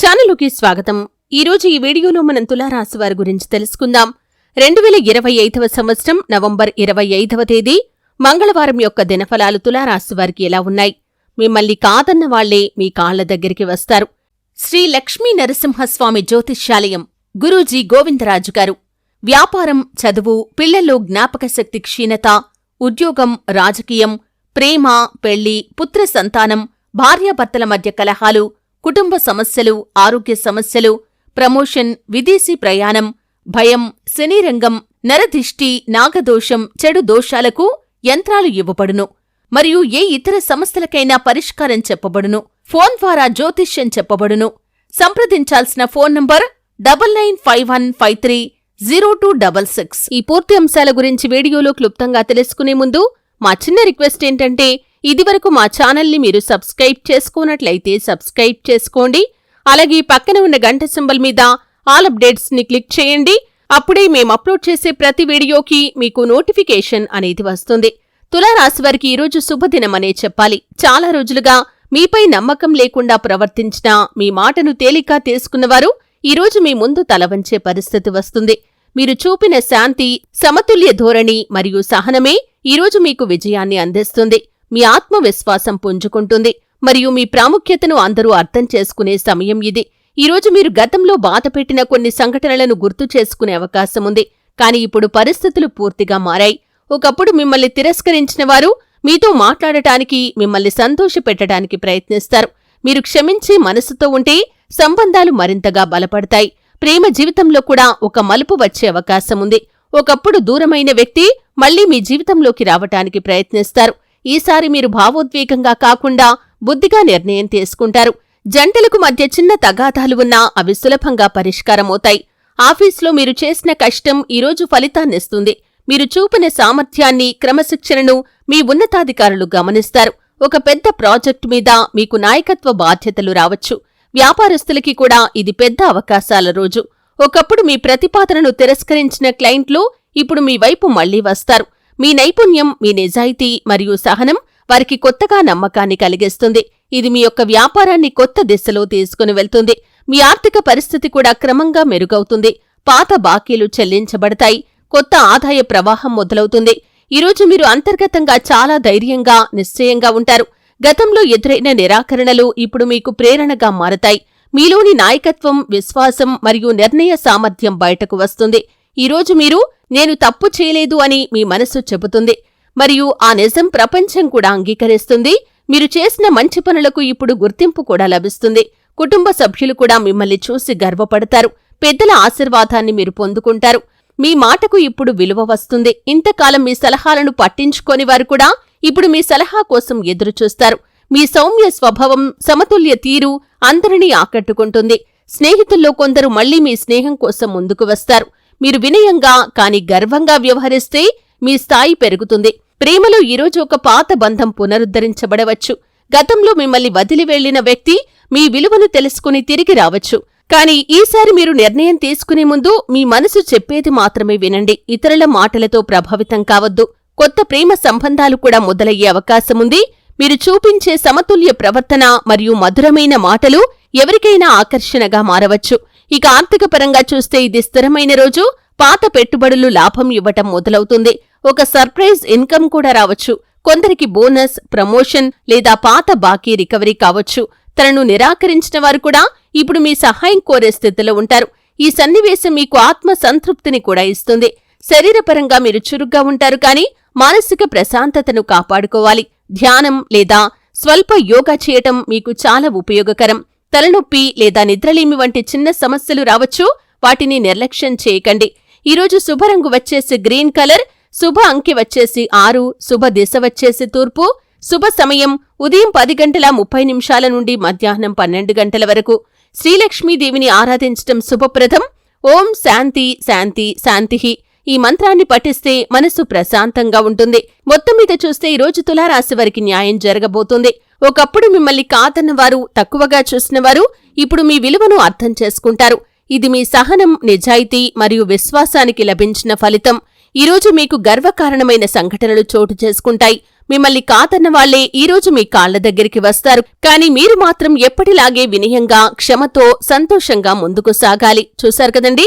ఛానలుకి స్వాగతం. ఈరోజు ఈ వీడియోలో మనం తులారాశి వారి గురించి తెలుసుకుందాం. రెండు వేల ఇరవై ఐదవ సంవత్సరం నవంబర్ ఇరవై ఐదవ తేదీ. మంగళవారం యొక్క దినఫలాలు తులారాశి వారికి ఎలా ఉన్నాయి? మిమ్మల్ని కాదన్న వాళ్ళే మీ కాళ్ళ దగ్గరికి వస్తారు. శ్రీ లక్ష్మీ నరసింహస్వామి జ్యోతిష్యాలయం గురూజీ గోవిందరాజు గారు. వ్యాపారం చదువు పిల్లల్లో జ్ఞాపకశక్తి క్షీణత ఉద్యోగం రాజకీయం ప్రేమ పెళ్ళి పుత్ర సంతానం భార్యాభర్తల మధ్య కలహాలు కుటుంబ సమస్యలు ఆరోగ్య సమస్యలు ప్రమోషన్ విదేశీ ప్రయాణం భయం శనిరంగం నరదిష్టి నాగదోషం చెడు దోషాలకు యంత్రాలు ఇవ్వబడును. మరియు ఏ ఇతర సమస్యలకైనా పరిష్కారం చెప్పబడును. ఫోన్ ద్వారా జ్యోతిష్యం చెప్పబడును. సంప్రదించాల్సిన phone number double nine five one five three zero two double six. ఈ పూర్తి అంశాల గురించి వీడియోలో క్లుప్తంగా తెలుసుకునే ముందు మా చిన్న రిక్వెస్ట్ ఏంటంటే ఇదివరకు మా ఛానల్ని మీరు సబ్స్క్రైబ్ చేసుకున్నట్లయితే సబ్స్క్రైబ్ చేసుకోండి. అలాగే పక్కన ఉన్న గంట సింబల్ మీద ఆల్ అప్డేట్స్ని క్లిక్ చేయండి. అప్పుడే మేము అప్లోడ్ చేసే ప్రతి వీడియోకి మీకు నోటిఫికేషన్ అనేది వస్తుంది. తులారాశి వారికి ఈరోజు శుభదినం అనే చెప్పాలి. చాలా రోజులుగా మీపై నమ్మకం లేకుండా ప్రవర్తించిన మీ మాటను తేలిక తీసుకున్నవారు ఈరోజు మీ ముందు తలవంచే పరిస్థితి వస్తుంది. మీరు చూపిన శాంతి సమతుల్య ధోరణి మరియు సహనమే ఈరోజు మీకు విజయాన్ని అందిస్తుంది. మీ ఆత్మవిశ్వాసం పుంజుకుంటుంది. మరియు మీ ప్రాముఖ్యతను అందరూ అర్థం చేసుకునే సమయం ఇది. ఈరోజు మీరు గతంలో బాధపెట్టిన కొన్ని సంఘటనలను గుర్తు చేసుకునే అవకాశం ఉంది. కానీ ఇప్పుడు పరిస్థితులు పూర్తిగా మారాయి. ఒకప్పుడు మిమ్మల్ని తిరస్కరించిన వారు మీతో మాట్లాడటానికి మిమ్మల్ని సంతోషపెట్టడానికి ప్రయత్నిస్తారు. మీరు క్షమించే మనసుతో ఉంటే సంబంధాలు మరింతగా బలపడతాయి. ప్రేమ జీవితంలో కూడా ఒక మలుపు వచ్చే అవకాశం ఉంది. ఒకప్పుడు దూరమైన వ్యక్తి మళ్ళీ మీ జీవితంలోకి రావటానికి ప్రయత్నిస్తారు. ఈసారి మీరు భావోద్వేగంగా కాకుండా బుద్ధిగా నిర్ణయం తీసుకుంటారు. జంటలకు మధ్య చిన్న తగాదాలు ఉన్నా అవి సులభంగా పరిష్కారమవుతాయి. ఆఫీస్లో మీరు చేసిన కష్టం ఈరోజు ఫలితాన్నిస్తుంది మీరు చూపిన సామర్థ్యాన్ని క్రమశిక్షణను మీ ఉన్నతాధికారులు గమనిస్తారు. ఒక పెద్ద ప్రాజెక్టు మీద మీకు నాయకత్వ బాధ్యతలు రావచ్చు. వ్యాపారస్తులకి కూడా ఇది పెద్ద అవకాశాల రోజు. ఒకప్పుడు మీ ప్రతిపాదనను తిరస్కరించిన క్లయింట్లు ఇప్పుడు మీ వైపు మళ్ళీ వస్తారు. మీ నైపుణ్యం మీ నిజాయితీ మరియు సహనం వారికి కొత్తగా నమ్మకాన్ని కలిగిస్తుంది. ఇది మీ యొక్క వ్యాపారాన్ని కొత్త దిశలో తీసుకుని వెళ్తుంది. మీ ఆర్థిక పరిస్థితి కూడా క్రమంగా మెరుగవుతుంది. పాత బాకీలు చెల్లించబడతాయి. కొత్త ఆదాయ ప్రవాహం మొదలవుతుంది. ఈరోజు మీరు అంతర్గతంగా చాలా ధైర్యంగా నిశ్చయంగా ఉంటారు. గతంలో ఎదురైన నిరాకరణలు ఇప్పుడు మీకు ప్రేరణగా మారతాయి. మీలోని నాయకత్వం విశ్వాసం మరియు నిర్ణయ సామర్థ్యం బయటకు వస్తుంది. ఈరోజు మీరు నేను తప్పు చేయలేదు అని మీ మనస్సు చెబుతుంది. మరియు ఆ నిజం ప్రపంచం కూడా అంగీకరిస్తుంది. మీరు చేసిన మంచి పనులకు ఇప్పుడు గుర్తింపు కూడా లభిస్తుంది. కుటుంబ సభ్యులు కూడా మిమ్మల్ని చూసి గర్వపడతారు. పెద్దల ఆశీర్వాదాన్ని మీరు పొందుకుంటారు. మీ మాటకు ఇప్పుడు విలువ వస్తుంది. ఇంతకాలం మీ సలహాలను పట్టించుకోని వారు కూడా ఇప్పుడు మీ సలహా కోసం ఎదురుచూస్తారు మీ సౌమ్య స్వభావం సమతుల్య తీరు అందరినీ ఆకట్టుకుంటుంది. స్నేహితుల్లో కొందరు మళ్ళీ మీ స్నేహం కోసం ముందుకు వస్తారు. మీరు వినయంగా కాని గర్వంగా వ్యవహరిస్తే మీ స్థాయి పెరుగుతుంది. ప్రేమలో ఈరోజు ఒక పాత బంధం పునరుద్ధరించబడవచ్చు. గతంలో మిమ్మల్ని వదిలి వెళ్ళిన వ్యక్తి మీ విలువను తెలుసుకుని తిరిగి రావచ్చు. కానీ ఈసారి మీరు నిర్ణయం తీసుకునే ముందు మీ మనసు చెప్పేది మాత్రమే వినండి. ఇతరుల మాటలతో ప్రభావితం కావద్దు. కొత్త ప్రేమ సంబంధాలు కూడా మొదలయ్యే అవకాశముంది మీరు చూపించే సమతుల్య ప్రవర్తన మరియు మధురమైన మాటలు ఎవరికైనా ఆకర్షణగా మారవచ్చు. ఇక ఆర్థిక పరంగా చూస్తే ఇది స్థిరమైన రోజు. పాత పెట్టుబడులు లాభం ఇవ్వటం మొదలవుతుంది. ఒక సర్ప్రైజ్ ఇన్కమ్ కూడా రావచ్చు. కొందరికి బోనస్ ప్రమోషన్ లేదా పాత బాకీ రికవరీ కావచ్చు. తనను నిరాకరించిన వారు కూడా ఇప్పుడు మీ సహాయం కోరే స్థితిలో ఉంటారు. ఈ సన్నివేశం మీకు ఆత్మ సంతృప్తిని కూడా ఇస్తుంది. శరీరపరంగా మీరు చురుగ్గా ఉంటారు కానీ మానసిక ప్రశాంతతను కాపాడుకోవాలి. ధ్యానం లేదా స్వల్ప యోగా చేయటం మీకు చాలా ఉపయోగకరం. తలనొప్పి లేదా నిద్రలేమి వంటి చిన్న సమస్యలు రావచ్చు వాటిని నిర్లక్ష్యం చేయకండి. ఈరోజు శుభరంగు వచ్చేసి గ్రీన్ కలర్ శుభ అంకె వచ్చేసి ఆరు శుభ దిశ వచ్చేసి తూర్పు శుభ సమయం ఉదయం పది గంటల ముప్పై నిమిషాల నుండి మధ్యాహ్నం పన్నెండు గంటల వరకు. శ్రీలక్ష్మీదేవిని ఆరాధించటం శుభప్రదం. ఓం శాంతి శాంతి శాంతిహి. ఈ మంత్రాన్ని పఠిస్తే మనసు ప్రశాంతంగా ఉంటుంది. మొత్తం మీద చూస్తే ఈ రోజు తులారాశి వారికి న్యాయం జరగబోతుంది. ఒకప్పుడు మిమ్మల్ని కాదన్నవారు తక్కువగా చూసినవారు ఇప్పుడు మీ విలువను అర్థం చేసుకుంటారు. ఇది మీ సహనం నిజాయితీ మరియు విశ్వాసానికి లభించిన ఫలితం. ఈరోజు మీకు గర్వకారణమైన సంఘటనలు చోటు చేసుకుంటాయి. మిమ్మల్ని కాదన్న వాళ్ళే ఈరోజు మీ కాళ్ళ దగ్గరికి వస్తారు. కానీ మీరు మాత్రం ఎప్పటిలాగే వినయంగా క్షమతో సంతోషంగా ముందుకు సాగాలి. చూశారు కదండి?